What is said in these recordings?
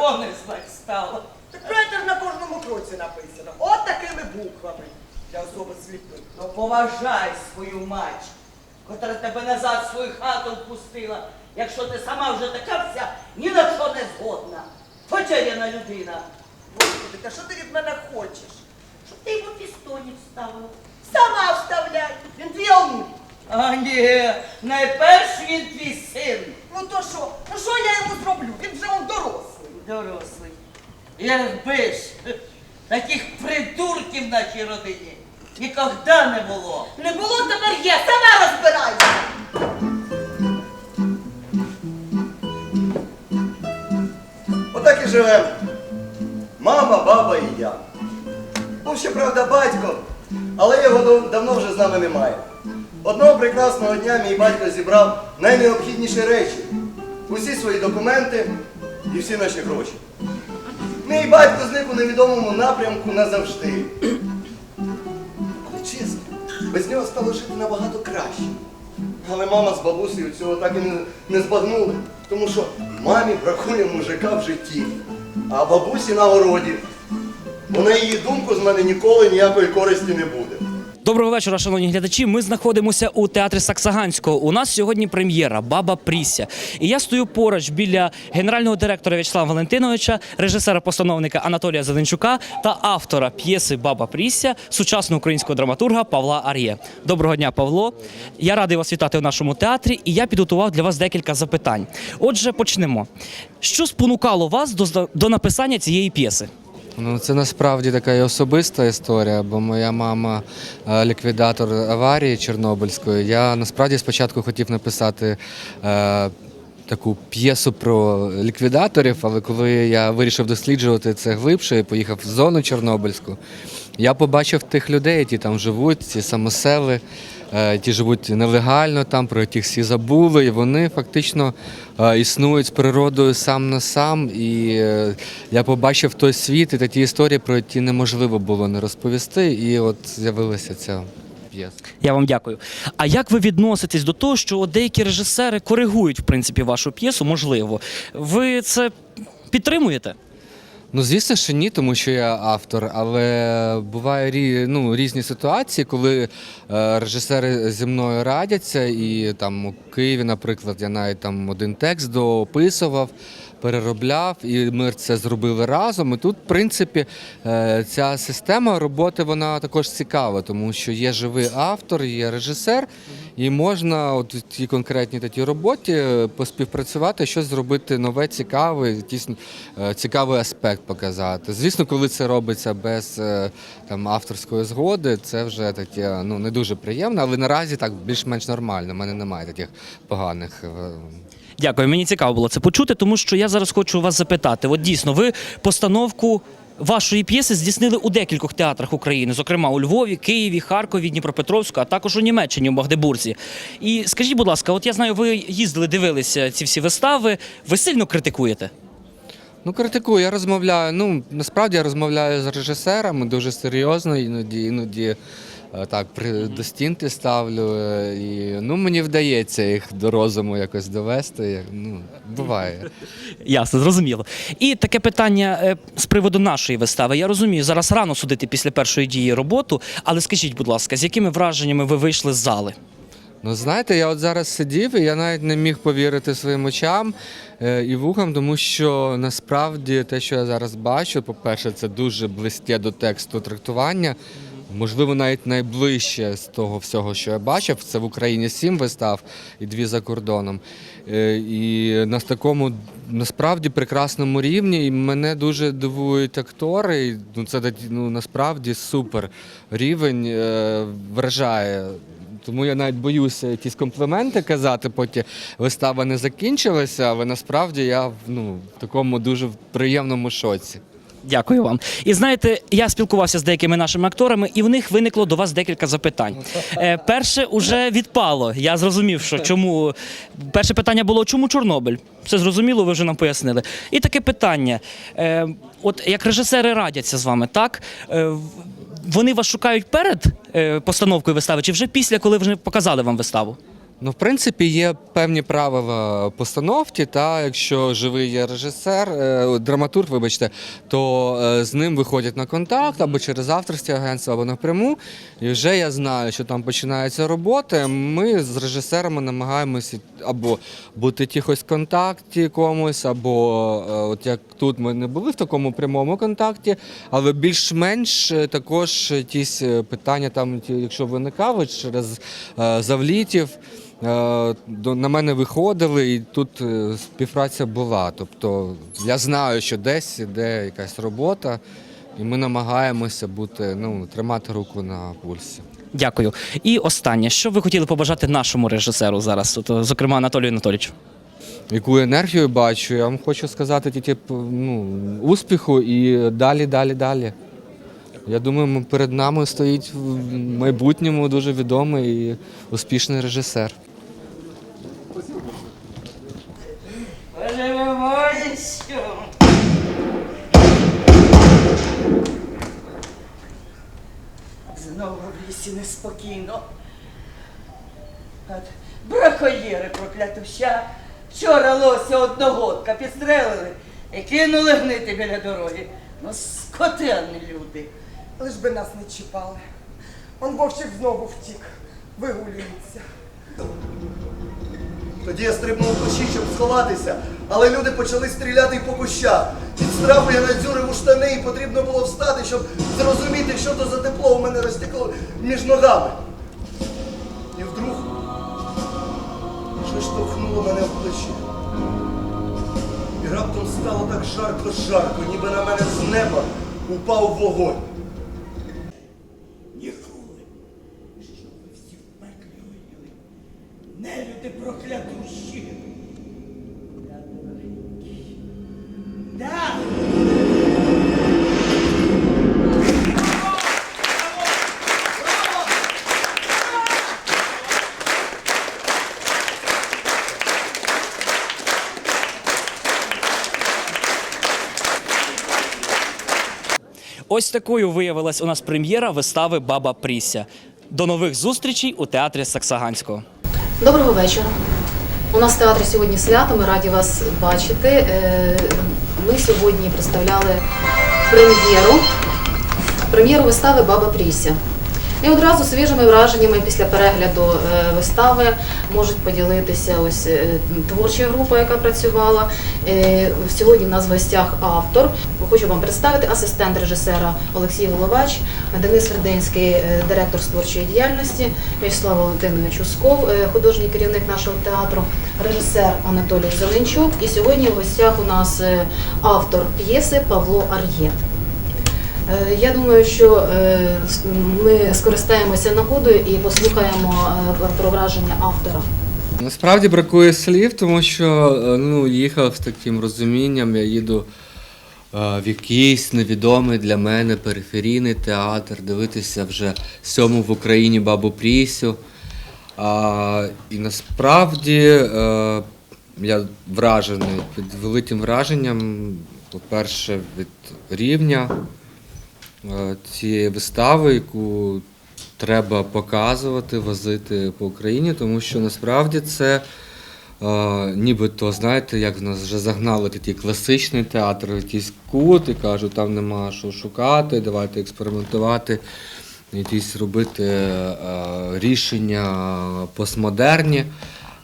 червоне знак стало. Так ж на кожному кроці написано. От такими буквами. Для особи сліпих. Ну поважай свою мать, котра тебе назад в свою хату впустила, якщо ти сама вже така вся ні на що не згодна. Потеряна людина. Господи, та що ти від мене хочеш? Щоб ти йому пістонів вставила. Сама вставляй. Він твій онук. А ні, найперш він твій син. Ну то що? Ну що я йому зроблю? Він вже он дорослий. Дорослий. Якби ж таких придурків в нашій родині ніколи не було. Не було тепер є, сама розбирайся. Отак і живемо. Мама, баба і я. Був ще, правда, батько, але його давно вже з нами немає. Одного прекрасного дня мій батько зібрав найнеобхідніші речі. Усі свої документи і всі наші гроші. Мій батько зник у невідомому напрямку назавжди. Але чесно, без нього стало жити набагато краще. Але мама з бабусею цього так і не, не збагнули, тому що мамі бракує мужика в житті, а бабусі на городі. Бо на її думку з мене ніколи ніякої користі не буде. Доброго вечора, шановні глядачі. Ми знаходимося у театрі Саксаганського. У нас сьогодні прем'єра Баба Прісся. І я стою поруч біля генерального директора В'ячеслава Валентиновича, режисера-постановника Анатолія Зеленчука та автора п'єси Баба Прісся, сучасного українського драматурга Павла Ар'є. Доброго дня, Павло. Я радий вас вітати у нашому театрі, і я підготував для вас декілька запитань. Отже, почнемо. Що спонукало вас до, до написання цієї п'єси? Ну, це насправді така і особиста історія, бо моя мама е, ліквідатор аварії Чорнобильської. Я насправді спочатку хотів написати е, таку п'єсу про ліквідаторів, але коли я вирішив досліджувати це глибше поїхав в зону Чорнобильську, я побачив тих людей, які там живуть, ці самосели, е, ті живуть нелегально там, про яких всі забули, і вони фактично е, існують з природою сам на сам. І е, я побачив той світ і такі історії, про які неможливо було не розповісти. І от з'явилася ця п'єса. Я вам дякую. А як ви відноситесь до того, що деякі режисери коригують в принципі вашу п'єсу? Можливо, ви це підтримуєте? Ну, звісно, що ні, тому що я автор, але буває ну, різні ситуації, коли е, режисери зі мною радяться, і там у Києві, наприклад, я навіть там один текст доописував, переробляв, і ми це зробили разом. І тут, в принципі, е, ця система роботи вона також цікава, тому що є живий автор, є режисер, і можна от в цій конкретній такій роботі е, поспівпрацювати, щось зробити нове, цікаве, якийсь е, цікавий аспект показати. Звісно, коли це робиться без там авторської згоди, це вже таке ну не дуже приємно, але наразі так більш-менш нормально. У мене немає таких поганих. Дякую, мені цікаво було це почути, тому що я зараз хочу вас запитати. От дійсно, ви постановку вашої п'єси здійснили у декількох театрах України, зокрема у Львові, Києві, Харкові, Дніпропетровську, а також у Німеччині, у Магдебурзі. І скажіть, будь ласка, от я знаю, ви їздили, дивилися ці всі вистави. Ви сильно критикуєте? Ну, критикую, я розмовляю. Ну, насправді я розмовляю з режисерами дуже серйозно, іноді, іноді так, при, до стінки ставлю. е, І ну, мені вдається їх до розуму якось довести. Ну, буває. Ясно, зрозуміло. І таке питання е, з приводу нашої вистави. Я розумію, зараз рано судити після першої дії роботу, але скажіть, будь ласка, з якими враженнями ви вийшли з зали? Ну, знаєте, я от зараз сидів і я навіть не міг повірити своїм очам е, і вухам, тому що насправді те, що я зараз бачу, по-перше, це дуже близьке до тексту трактування. Можливо, навіть найближче з того всього, що я бачив, це в Україні сім вистав і дві за кордоном. Е, І на такому насправді прекрасному рівні. І мене дуже дивують актори. Ну, це ну, насправді супер рівень е, вражає. Тому я навіть боюся якісь компліменти казати, поки вистава не закінчилася, але насправді я ну, в такому дуже приємному шоці. Дякую вам. І знаєте, я спілкувався з деякими нашими акторами, і в них виникло до вас декілька запитань. Е, перше уже відпало. Я зрозумів, що чому перше питання було чому Чорнобиль? Все зрозуміло, ви вже нам пояснили. І таке питання: е, от як режисери радяться з вами, так? Е, вони вас шукають перед е, постановкою вистави, чи вже після, коли вже показали вам виставу? Ну, в принципі, є певні правила постановки. Та якщо живий є режисер, е, драматург, вибачте, то е, з ним виходять на контакт або через авторське агентство, або напряму. І вже я знаю, що там починається робота. Ми з режисерами намагаємося або бути в якихось контакті комусь, або е, от як тут ми не були в такому прямому контакті, але більш-менш також якісь питання, там, якщо виникали через завлітів. Е, На мене виходили, і тут е, співпраця була. Тобто я знаю, що десь іде якась робота, і ми намагаємося бути, ну, тримати руку на пульсі. Дякую. І останнє, що ви хотіли побажати нашому режисеру зараз, от, зокрема Анатолію Анатолійовичу? Яку енергію бачу, я вам хочу сказати тільки ну, успіху і далі, далі, далі. Я думаю, перед нами стоїть в майбутньому дуже відомий і успішний режисер. Боже ви мой, що? Знову неспокійно. От бракоєри проклятуща. Вчора лося одногодка підстрелили і кинули гнити біля дороги. Ну, скотенні люди. Лиш би нас не чіпали. Он вовчик знову втік. Вигулюється. Тоді я стрибнув в кущі, щоб сховатися, але люди почали стріляти й по кущах. Від страху я надзюрив у штани і потрібно було встати, щоб зрозуміти, що то за тепло у мене розтекло між ногами. І вдруг щось штовхнуло мене в плечі. І раптом стало так жарко-жарко, ніби на мене з неба упав вогонь. Ніколи, щоб ви всі в пеклі горіли. Ось такою виявилась у нас прем'єра вистави Баба Пріся. До нових зустрічей у театрі Саксаганського. Доброго вечора. У нас в театрі сьогодні свято. Ми раді вас бачити. Е, Ми сьогодні представляли прем'єру. Прем'єру вистави Баба Пріся. І одразу свіжими враженнями після перегляду е, вистави можуть поділитися ось е, творча група, яка працювала. Е, Сьогодні в нас в гостях автор. Хочу вам представити асистент режисера Олексій Головач, Денис Верденський, директор з творчої діяльності, Вячеслав Валентинович Усков, художній керівник нашого театру, режисер Анатолій Зеленчук. І сьогодні в гостях у нас автор п'єси Павло Ар'єт. Е, Я думаю, що е, ми скористаємося нагодою і послухаємо е, про враження автора. Насправді бракує слів, тому що ну, їхав з таким розумінням, я їду в якийсь невідомий для мене периферійний театр, дивитися вже сьому в Україні бабу Прісю. А, і насправді я вражений під великим враженням, по-перше, від рівня цієї вистави, яку треба показувати, возити по Україні, тому що насправді це е, нібито, знаєте, як в нас вже загнали такий класичний театр, якийсь кут, і кажуть, там нема що шукати, давайте експериментувати, якісь робити е, рішення постмодерні.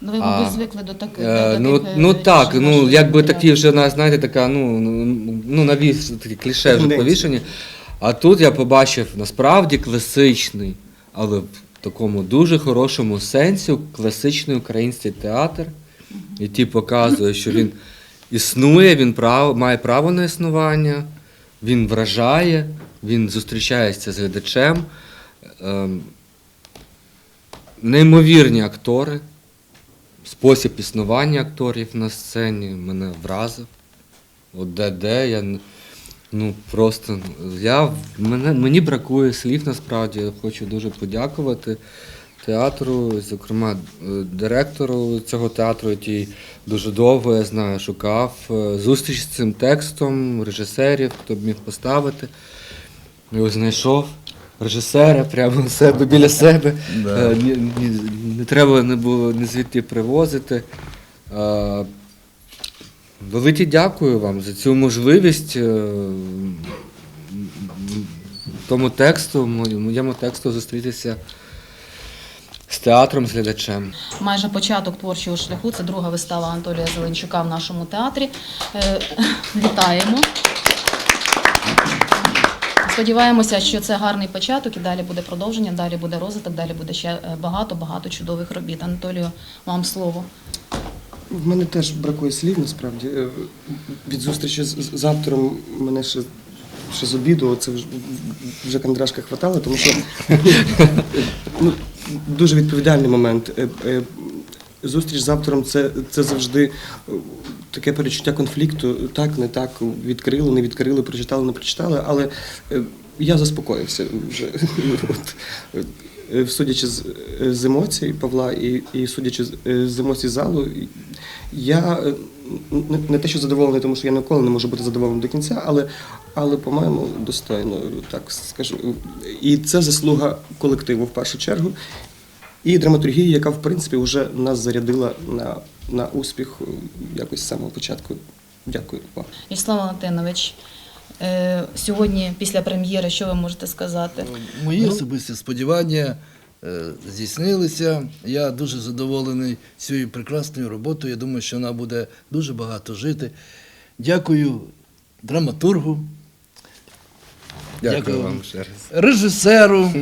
Ну, ви, А, звикли до таких. Е, до ну, таких, ну е, так, ну якби такі вже знаєте, така, ну, ну, ну навіс такі кліше вже повішені. А тут я побачив насправді класичний, але в такому дуже хорошому сенсі класичний український театр, який показує, що він існує, він прав, має право на існування, він вражає, він зустрічається з глядачем. Ем, неймовірні актори. Спосіб існування акторів на сцені мене вразив. От де де я ну просто я мене мені бракує слів насправді. Я хочу дуже подякувати театру, зокрема е, директору цього театру, який дуже довго я знаю, шукав е, зустріч з цим текстом, режисерів, хто б міг поставити. Його знайшов. режисера прямо у себе біля себе. Е, ні- ні- Не треба не було не звідти привозити. Е, Велике дякую вам за цю можливість е, тому тексту, мо- моєму тексту зустрітися з театром, з глядачем. Майже початок творчого шляху. Це друга вистава Анатолія Зеленчука в нашому театрі. Е, Вітаємо. Сподіваємося, що це гарний початок і далі буде продовження, далі буде розвиток, далі буде ще багато-багато чудових робіт. Анатолію, вам слово. В мене теж бракує слів, насправді. Е, Від зустрічі з, автором мене ще, ще з обіду, це вже, кандрашка хватало, тому що ну, дуже відповідальний момент. Е, е, Зустріч з автором це, це завжди таке перечуття конфлікту. Так, не так, відкрили, не відкрили, прочитали, не прочитали, але я заспокоївся вже. Е, Судячи з, е, з емоцій Павла і, і судячи з, е, з емоцій залу, я не, те, що задоволений, тому що я ніколи не можу бути задоволений до кінця, але, але по-моєму, достойно, так скажу. І це заслуга колективу в першу чергу. І драматургії, яка в принципі вже нас зарядила на, на успіх якось з самого початку. Дякую вам. Вячеслав Валентинович, сьогодні після прем'єри, що ви можете сказати? Мої особисті сподівання е, здійснилися. Я дуже задоволений цією прекрасною роботою. Я думаю, що вона буде дуже багато жити. Дякую драматургу, Дякую вам ще раз. режисеру,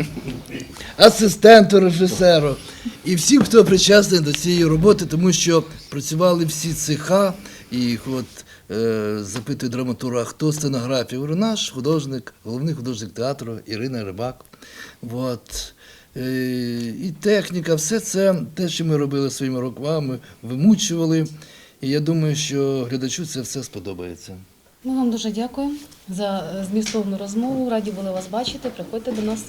асистенту режисеру і всім, хто причасний до цієї роботи, тому що працювали всі цеха. І от е, запитую драматурга, хто сценографія? Говорю, наш художник, головний художник театру Ірина Рибак. От. Е, і техніка, все це те, що ми робили своїми руками, вимучували. І я думаю, що глядачу це все сподобається. Ми вам дуже дякуємо за змістовну розмову. Раді були вас бачити. Приходьте до нас.